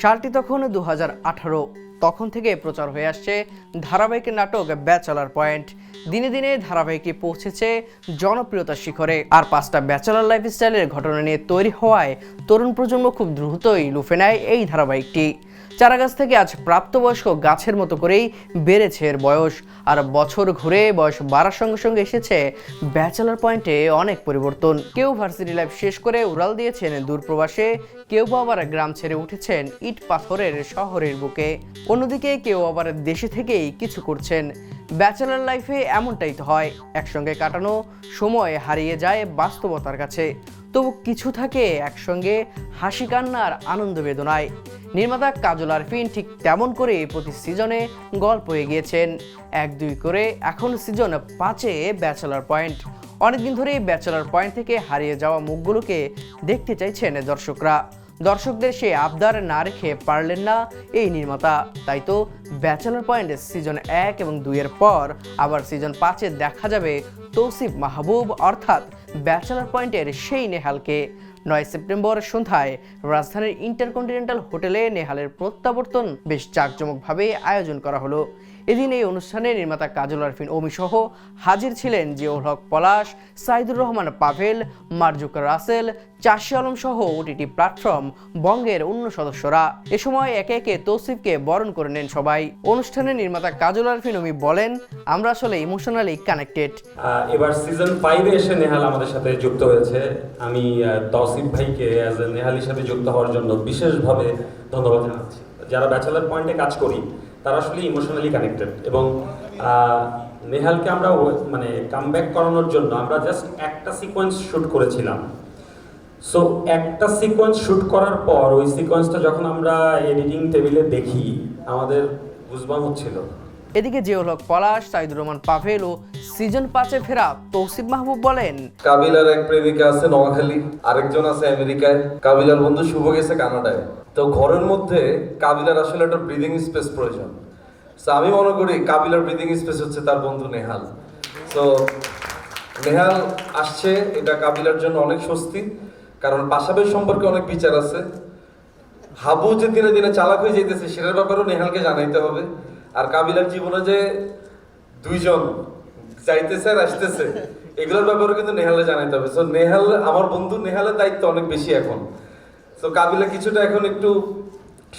সালটি তখন দু হাজার আঠারো। তখন থেকে প্রচার হয়ে আসছে ধারাবাহিকের নাটক ব্যাচেলার পয়েন্ট। দিনে দিনে ধারাবাহিকটি পৌঁছেছে জনপ্রিয়তার শিখরে। আর পাঁচটা ব্যাচেলার লাইফস্টাইলের ঘটনা নিয়ে তৈরি হওয়ায় তরুণ প্রজন্ম খুব দ্রুতই লুফে নেয় এই ধারাবাহিকটি। চারাগাছ থেকে আজ প্রাপ্তবয়স্ক গাছের মতো করেই বেড়েছে এর বয়স। আর বছর ঘুরে বয়স বাড়ার সঙ্গে সঙ্গে এসেছে ব্যাচেলার পয়েন্টে অনেক পরিবর্তন। কেউ ভার্সিটি লাইফ শেষ করে উড়াল দিয়েছেন দূরপ্রবাসে কেউ বা আবার গ্রাম ছেড়ে উঠেছেন ইট পাথরের শহরের বুকে। অন্যদিকে কেউ আবার দেশে থেকেই কিছু করছেন। ব্যাচেলার লাইফে এমনটাই তো হয়, একসঙ্গে কাটানো সময় হারিয়ে যায় বাস্তবতার কাছে। তবু কিছু থাকে একসঙ্গে হাসি কান্নার আনন্দ বেদনায়। নির্মাতা কাজল আরফিন ঠিক তেমন করে প্রতি সিজনে গল্প এগিয়েছেন। এক দুই করে এখন সিজন পাঁচে ব্যাচেলার পয়েন্ট। অনেকদিন ধরেই ব্যাচেলার পয়েন্ট থেকে হারিয়ে যাওয়া মুখগুলোকে দেখতে চাইছেন দর্শকরা। দর্শকদের সে আবদার না রেখে পারলেন না এই নির্মাতা। তাই তো ব্যাচেলার পয়েন্ট সিজন এক এবং দুইয়ের পর আবার সিজন পাঁচে দেখা যাবে তৌসিফ মাহবুব, অর্থাৎ ব্যাচেলার পয়েন্টের সেই নেহালকে নয় সেপ্টেম্বর সন্ধ্যায় রাজধানীর ইন্টারকন্টিনেন্টাল হোটেলে নেহালের প্রত্যাবর্তন বেশ জাঁকজমকভাবে আয়োজন করা হলো। এদিন এই অনুষ্ঠানে নির্মাতা কাজল আরফিন ওমি সহ হাজির ছিলেন জিয়াউল হক পলাশ, সাইদুর রহমান পাভেল, মারজুকা রাসেল, চাষি আলম সহ ওটিটি প্ল্যাটফর্ম বঙ্গের অন্য সদস্যরা। এ সময় একে একে তৌসিফকে বরণ করে নেন সবাই। অনুষ্ঠানে নির্মাতা কাজল আরফিন ওমি বলেন, আমরা আসলে ইমোশনালি কানেক্টেড এবার সিজন ফাইভে এসে নেহাল আমাদের সাথে যুক্ত হয়েছে। আমি তৌসিফ ভাইকে নেহাল হিসাবে যুক্ত হওয়ার জন্য বিশেষভাবে ধন্যবাদ জানাচ্ছি। যারা ব্যাচেলার পয়েন্টে কাজ করি তারা আসলে ইমোশনালি কানেক্টেড এবং নেহালকে আমরা মানে মানে কামব্যাক করানোর জন্য আমরা জাস্ট একটা সিকোয়েন্স শ্যুট করেছিলাম। সো একটা সিকোয়েন্স শ্যুট করার পর ওই সিকোয়েন্সটা যখন আমরা এডিটিং টেবিলে দেখি, আমাদের বুঝবাম হচ্ছিল। এদিকে জিয়াউল হক পলাশ, সাইদুর রহমান পাভেল ও সিজন পাঁচে ফেরা তৌসিফ মাহবুব বলেন। কাবিলার এক প্রেমিকা আছে নোয়াখালী, আরেকজন আছে আমেরিকায়। কাবিলার বন্ধু শুভ গেছে কানাডায়। তো ঘরের মধ্যে কাবিলার আসলে একটা ব্রিদিং স্পেস প্রয়োজন। সো আমি মনে করি কাবিলার ব্রিদিং স্পেস হচ্ছে তার বন্ধু নেহাল। সো নেহাল আসছে, এটা কাবিলার জন্য অনেক স্বস্তি, কারণ পাশাপাশি সম্পর্কে অনেক বিচার আছে। হাবু যে দিনে দিনে চালাক হয়ে যেতেছে সেটার ব্যাপারেও নেহালকে জানাইতে হবে। আর কাবিলার জীবনে যে দুইজন যাইতেছে আর আসতেছে, এগুলোর ব্যাপারে কিন্তু নেহালে জানাইতে হবে। সো নেহাল, আমার বন্ধু নেহালের দায়িত্ব অনেক বেশি এখন। সো কাবিলা কিছুটা এখন একটু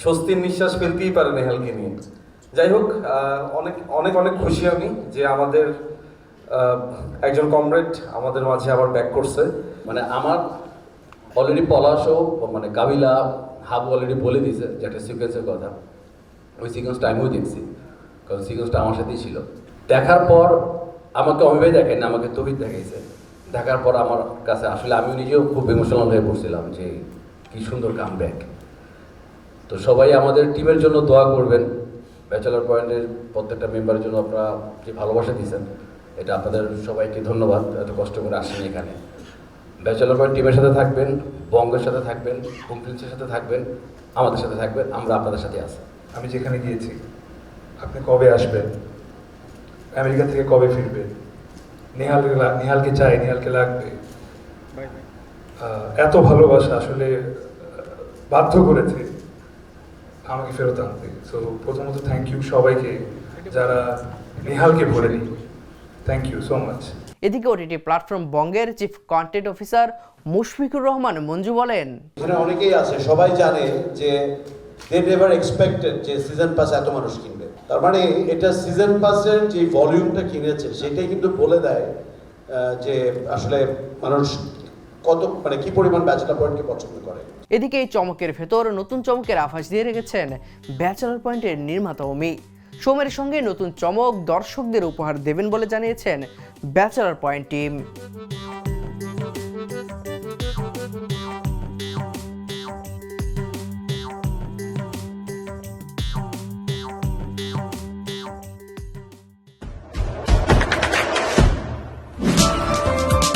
স্বস্তির নিঃশ্বাস ফেলতেই পারে নেহালকে নিয়ে। যাই হোক অনেক অনেক অনেক খুশি আমি যে আমাদের একজন কমরেড আমাদের মাঝে আবার ব্যাক করছে। মানে আমার অলরেডি পলাশও মানে কাবিলা, হাবু অলরেডি বলে দিয়েছে যে একটা সিকোয়েন্সের কথা। ওই সিকোয়েন্সটা আমিও দেখছি। কারণ সিকোয়েন্সটা আমার সাথেই ছিল। দেখার পর আমাকে অমিবাই দেখেন আমাকে তহিদ দেখাইছে। দেখার পর আমার কাছে আসলে আমি নিজেও খুব ইমোশনাল হয়ে পড়ছিলাম যে কি সুন্দর কাম ব্যাক তো সবাই আমাদের টিমের জন্য দোয়া করবেন। ব্যাচেলার পয়েন্টের প্রত্যেকটা মেম্বারের জন্য আপনারা যে ভালোবাসা দিয়েছেন, এটা আপনাদের সবাইকে ধন্যবাদ, এত কষ্ট করে আসেন এখানে। ব্যাচেলার পয়েন্ট টিমের সাথে থাকবেন, বঙ্গের সাথে থাকবেন হোম সাথে থাকবেন, আমাদের সাথে থাকবেন, আমরা আপনাদের সাথে আছি। আমি যেখানে গিয়েছি। আপনি কবে আসবেন? আমেরিকা থেকে কবে ফিরবেন নেহাল নেহালকে চাই নেহালকে লাগবে। এত ভালোবাসা আসলে বাধ্য করেছে আমাকে ফেরত আনতে। সো প্রথমত থ্যাংক ইউ সবাইকে যারা নেহালকে ভরেনি। থ্যাংক ইউ সো মাচ এদিকে ওটিটি প্ল্যাটফর্ম বঙ্গের chief content officer Mushfiqur Rahman Manju বলেন এখানে অনেকেই আছে সবাই জানে যে দে নেভার এক্সপেক্টেড যে সিজন পাস এত মানুষ কিনবে। তার মানে এটা সিজন পাসের যে ভলিউমটা কিনেছে, সেটাই কিন্তু বলে দেয় যে আসলে মানুষ কত মানে কি পরিমাণ ব্যাচেলার পয়েন্টকে পছন্দ করে। এদিকে এই চমকের ভেতর নতুন চমকের আভাস দিয়ে রেখেছেন ব্যাচেলার পয়েন্টের নির্মাতা অমি। সোমের সঙ্গে নতুন চমক দর্শকদের উপহার দেবেন বলে জানিয়েছেন ব্যাচেলার পয়েন্ট টিম